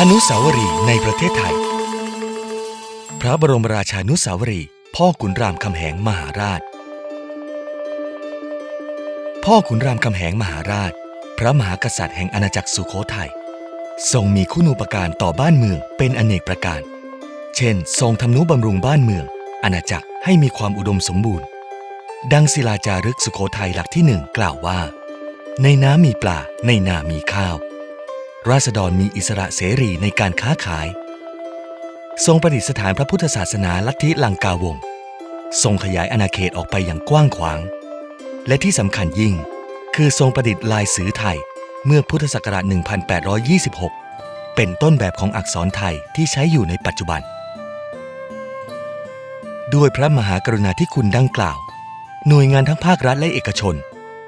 อนุสาวรีย์ในประเทศไทย พระบรมราชานุสาวรีย์พ่อขุนรามคำแหงมหาราช พ่อขุนรามคำแหงมหาราช พระมหากษัตริย์แห่งอาณาจักรสุโขทัยทรงมีคุณูปการต่อบ้านเมืองเป็นอเนกประการ เช่น ทรงทำนุบำรุงบ้านเมือง อาณาจักรให้มีความอุดมสมบูรณ์ ดังศิลาจารึกสุโขทัยหลักที่หนึ่งกล่าวว่า ในน้ำมีปลาในนามีข้าว ราษฎรมีอิสระเสรีในการค้าขาย ทรงประดิษฐานพระพุทธศาสนาลัทธิลังกาวง ทรงขยายอาณาเขตออกไปอย่างกว้างขวาง และที่สำคัญยิ่ง คือทรงประดิษฐ์ลายสือไทยเมื่อพุทธศักราช 1826 เป็นต้นแบบของอักษรไทยที่ใช้อยู่ในปัจจุบัน ด้วยพระมหากรุณาธิคุณดังกล่าว หน่วยงานทั้งภาครัฐและเอกชน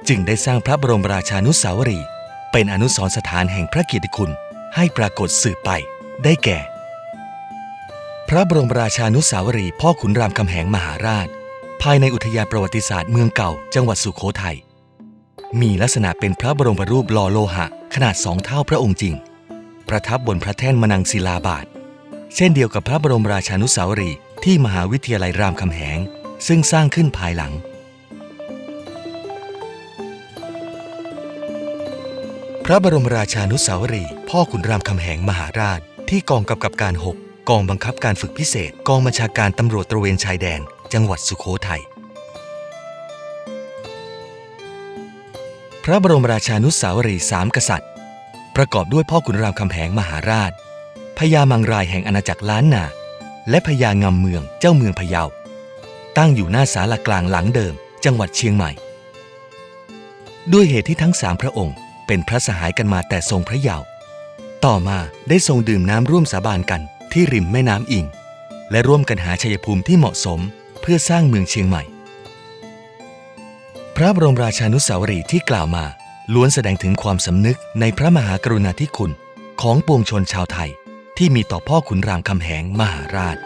จึงได้สร้างพระบรมราชานุสาวรีย์ เป็นอนุสรณ์สถานแห่งพระเกียรติคุณให้ปรากฏสืบไป ได้แก่ พระบรมราชานุสาวรีย์พ่อขุนรามคำแหงมหาราช ภายในอุทยานประวัติศาสตร์เมืองเก่า จังหวัดสุโขทัยมีลักษณะเป็นพระบรมรูปหล่อโลหะ ขนาดสองเท่าพระองค์จริง ประทับบนพระแท่นมนังศิลาบาท เช่นเดียวกับพระบรมราชานุสาวรีย์ที่มหาวิทยาลัยรามคำแหง ซึ่งสร้างขึ้นภายหลัง ระบรมราชานุสาวรีย์พ่อขุนรามคำแหงมหาราช ที่กองกำกับการ 6 กองบังคับการฝึกพิเศษ กองบัญชาการตำรวจตระเวนชายแดน จังหวัดสุโขทัยพระบรมราชานุสาวรีย์สามกษัตริย์ ประกอบด้วยพ่อขุนรามคำแหงมหาราชพญามังรายแห่งอาณาจักรล้านนา และพญางำเมืองเจ้าเมืองพะเยา ตั้งอยู่หน้าศาลากลางหลังเดิม จังหวัดเชียงใหม่ ด้วยเหตุที่ทั้งสามพระองค์ เป็นพระสหายกันมาแต่ทรงพระเยาว์ต่อมาได้ทรงดื่มน้ำร่วมสาบานกันที่ริมแม่น้ำอิง และร่วมกันหาชัยภูมิที่เหมาะสมเพื่อสร้างเมืองเชียงใหม่ พระบรมราชานุสาวรีที่กล่าวมา ล้วนแสดงถึงความสำนึกในพระมหากรุณาธิคุณของปวงชนชาวไทยที่มีต่อพ่อขุนรามคำแหงมหาราช